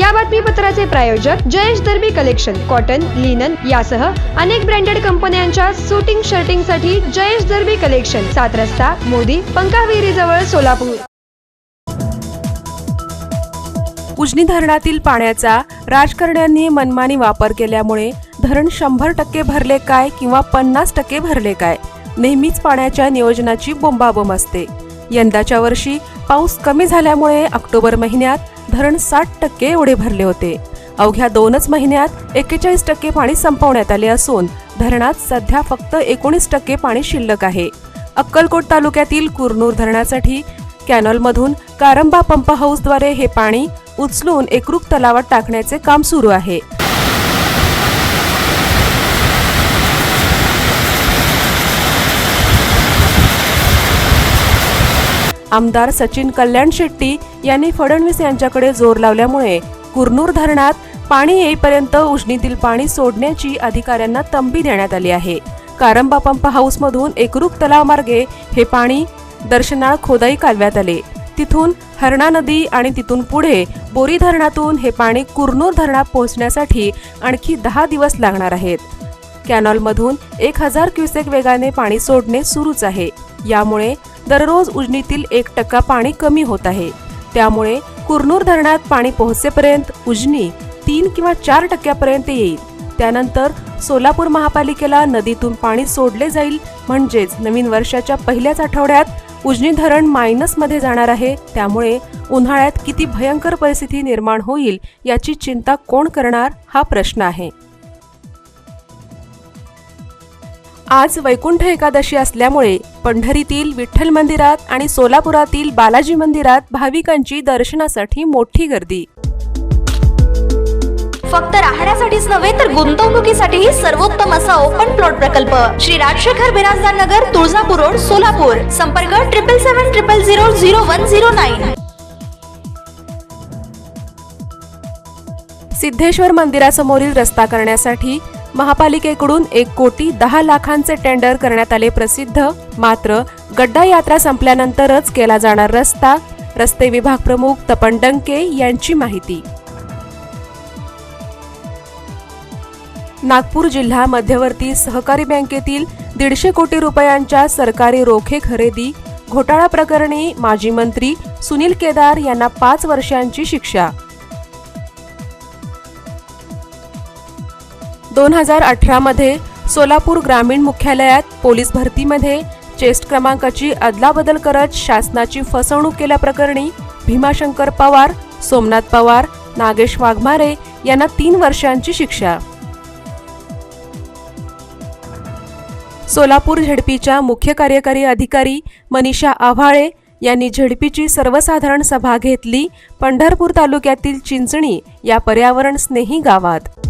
या बातमीपत्राचे प्रायोजक Jayesh Darbi collection cotton linen यासह अनेक ब्रँडेड कंपन्यांच्या सुटिंग शर्टिंगसाठी जयेश दर्बी कलेक्शन सात रस्ता मोदी पंकाविहिरी जवळ सोलापूर. उजनी धरणातील पाण्याचा राजकारण्यांनी मनमानी वापर केल्यामुळे धरण शंभर टक्के भरले काय किंवा पन्नास टक्के भरले काय? नेहमीच पाण्याच्या नियोजनाची बोंबाबोंब असते. यंदाच्या वर्षी पाऊस कमी झाल्यामुळे ऑक्टोबर महिन्यात धरण साठ टक्के एवढे भरले होते. अवघ्या दोनच महिन्यात एक्केचाळीस टक्के पाणी संपवण्यात आले असून धरणात सध्या फक्त एकोणीस टक्के पाणी शिल्लक आहे. अक्कलकोट तालुक्यातील कुरनूर धरणासाठी कॅनॉलमधून कारंबा पंप हाऊसद्वारे हे पाणी उचलून एकरूप तलावात टाकण्याचे काम सुरू आहे. आमदार सचिन कल्याण शेट्टी यांनी फडणवीस यांच्याकडे जोर लावल्यामुळे कुरनूर धरणात पाणी येईपर्यंत उजनीतील पाणी सोडण्याची अधिकाऱ्यांना तंबी देण्यात आली आहे. कारंबा पंप हाऊसमधून एकरूप तलावमार्गे हे पाणी दर्शनाळ खोदाई कालव्यात आले. तिथून हरणा नदी आणि तिथून पुढे बोरी धरणातून हे पाणी कुरनूर धरणात पोहोचण्यासाठी आणखी दहा दिवस लागणार आहेत. कॅनॉलमधून एक हजार क्युसेक वेगाने पाणी सोडणे सुरूच आहे. यामुळे दररोज उजनीतील एक टक्का पाणी कमी होत आहे. त्यामुळे कुरनूर धरणात पाणी पोहोचेपर्यंत उजनी तीन किंवा चार टक्क्यापर्यंत येईल. त्यानंतर सोलापूर महापालिकेला नदीतून पाणी सोडले जाईल. म्हणजेच नवीन वर्षाच्या पहिल्याच आठवड्यात उजनी धरण मायनसमध्ये जाणार आहे. त्यामुळे उन्हाळ्यात किती भयंकर परिस्थिती निर्माण होईल याची चिंता कोण करणार हा प्रश्न आहे. आज वैकुंठ एकादशी असल्यामुळे पंढरीतील विठ्ठल मंदिरात आणि सोलापुरातील बालाजी मंदिरात भाविकांची दर्शनासाठी मोठी गर्दी. फक्त राहण्यासाठीच नव्हे तर गुंतवणुकीसाठीही सर्वोत्तम असा ओपन प्लॉट प्रकल्प. श्री राजशेखर बिराजदार नगर तुळजापूर रोड सोलापूर. संपर्क triple seven triple zero zero one zero nine Siddheshwar मंदिरासमोरील रस्ता करण्यासाठी महापालिकेकडून एक कोटी दहा लाखांचे टेंडर करण्यात आले प्रसिद्ध. मात्र गड्डा यात्रा संपल्यानंतरच केला जाणार रस्ता. रस्ते विभाग प्रमुख तपन डंके यांची माहिती. नागपूर जिल्हा मध्यवर्ती सहकारी बँकेतील दीडशे कोटी रुपयांच्या सरकारी रोखे खरेदी घोटाळा प्रकरणी माजी मंत्री सुनील केदार यांना पाच वर्षांची शिक्षा. दोन हजार अठरामध्ये सोलापूर ग्रामीण मुख्यालयात पोलीस भरतीमध्ये चेस्ट क्रमांकाची अदलाबदल करत शासनाची फसवणूक केल्याप्रकरणी भीमाशंकर पवार सोमनाथ पवार नागेश वाघमारे यांना तीन वर्षांची शिक्षा. सोलापूर झेडपीच्या मुख्य कार्यकारी अधिकारी मनीषा आव्हाळे यांनी झेडपीची सर्वसाधारण सभा घेतली पंढरपूर तालुक्यातील चिंचणी या पर्यावरण स्नेही गावात.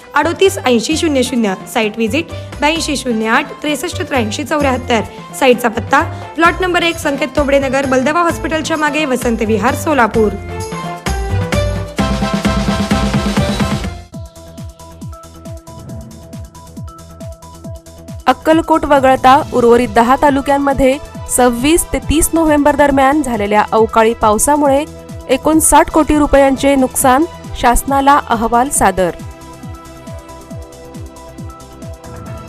अडोतीस ऐंशी शून्य शून्य साईट व्हिजिट ब्याऐंशी शून्य आठ त्रेसष्ट त्र्याऐंशी चौऱ्याहत्तर. साईटचा पत्ता प्लॉट नंबर एक संकेत तोबडेनगर बलदवा हॉस्पिटलच्या मागे वसंत विहार सोलापूर. अक्कलकोट वगळता उर्वरित दहा तालुक्यांमध्ये सव्वीस ते तीस नोव्हेंबर दरम्यान झालेल्या अवकाळी पावसामुळे एकोणसाठ कोटी रुपयांचे नुकसान शासनाला अहवाल सादर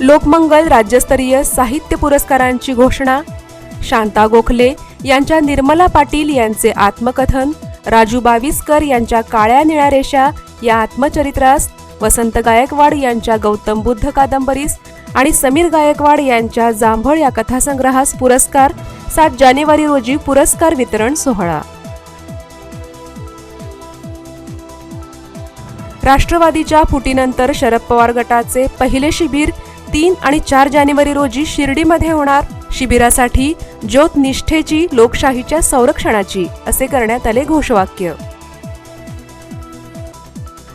लोकमंगल राज्यस्तरीय साहित्य पुरस्कारांची घोषणा शांता गोखले यांच्या निर्मला पाटील यांचे आत्मकथन राजू बाविस्कर यांच्या काळ्या निळ्या रेषा या आत्मचरित्रास वसंत गायकवाड यांच्या गौतम बुद्ध कादंबरीस आणि समीर गायकवाड यांच्या जांभळ या कथासंग्रहास पुरस्कार सात जानेवारी रोजी पुरस्कार वितरण सोहळा. राष्ट्रवादीच्या फुटीनंतर शरद पवार गटाचे पहिले शिबिर तीन आणि चार जानेवारी रोजी शिर्डीमध्ये होणार. शिबिरासाठी ज्योत निष्ठेची लोकशाहीच्या संरक्षणाची असे करण्यात आले घोषवाक्य.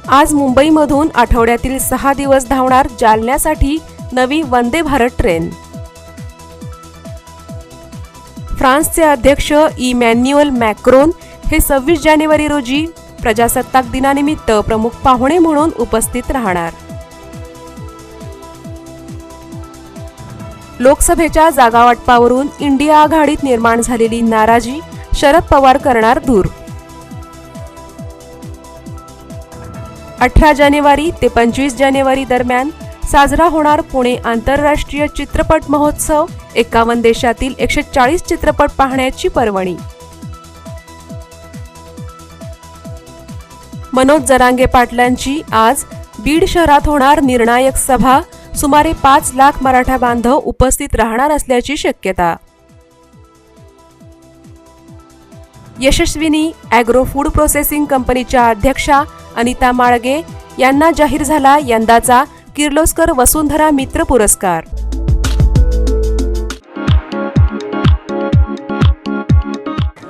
आज मुंबईमधून आठवड्यातील सहा दिवस धावणार जालन्यासाठी नवी वंदे भारत ट्रेन. फ्रान्सचे अध्यक्ष इमॅन्युअल मॅक्रोन हे सव्वीस जानेवारी रोजी प्रजासत्ताक दिनानिमित्त प्रमुख पाहुणे म्हणून उपस्थित राहणार. लोकसभेच्या जागावाटपावरून इंडिया आघाडीत निर्माण झालेली नाराजी शरद पवार करणार दूर अठरा जानेवारी ते पंचवीस जानेवारी दरम्यान साजरा होणार पुणे आंतरराष्ट्रीय चित्रपट महोत्सव एकावन्न देशातील एकशे चाळीस चित्रपट पाहण्याची पर्वणी. मनोज जरांगे पाटलांची आज बीड शहरात होणार निर्णायक सभा सुमारे पाच लाख मराठा बांधव उपस्थित राहणार असल्याची शक्यता. यशस्विनी ॲग्रो फूड प्रोसेसिंग कंपनीच्या अध्यक्षा अनिता माळगे यांना जाहीर झाला यंदाचा किर्लोस्कर वसुंधरा मित्र पुरस्कार.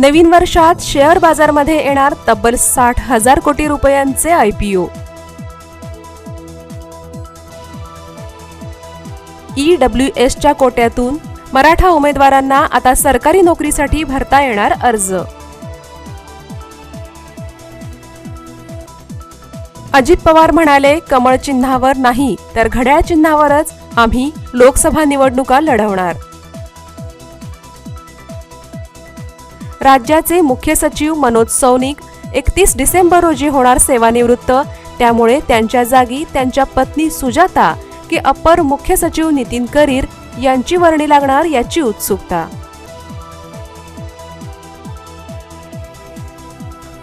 नवीन वर्षात शेअर बाजारमध्ये येणार तब्बल साठ हजार कोटी रुपयांचे आयपीओ ई डब्ल्यू एसच्या कोट्यातून मराठा उमेदवारांना आता सरकारी नोकरीसाठी भरता येणार अर्ज. अजित पवार म्हणाले कमळ चिन्हावर नाही तर घड्याळ चिन्हावरच आम्ही लोकसभा निवडणुका लढवणार. राज्याचे मुख्य सचिव मनोज सौनिक एकतीस डिसेंबर रोजी होणार सेवानिवृत्त. त्यामुळे त्यांच्या जागी त्यांच्या पत्नी सुजाता की अप्पर मुख्य सचिव नितीन करीर यांची वर्णी लागणार याची उत्सुकता.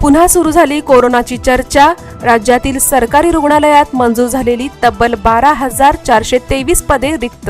पुन्हा सुरू झाली कोरोनाची चर्चा. राज्यातील सरकारी रुग्णालयात मंजूर झालेली तब्बल बारा हजार चारशे तेवीस पदे रिक्त.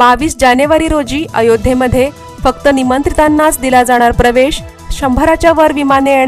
बावीस जानेवारी रोजी अयोध्येमध्ये फक्त निमंत्रितांनाच दिला जाणार प्रवेश शंभराच्या वर विमाने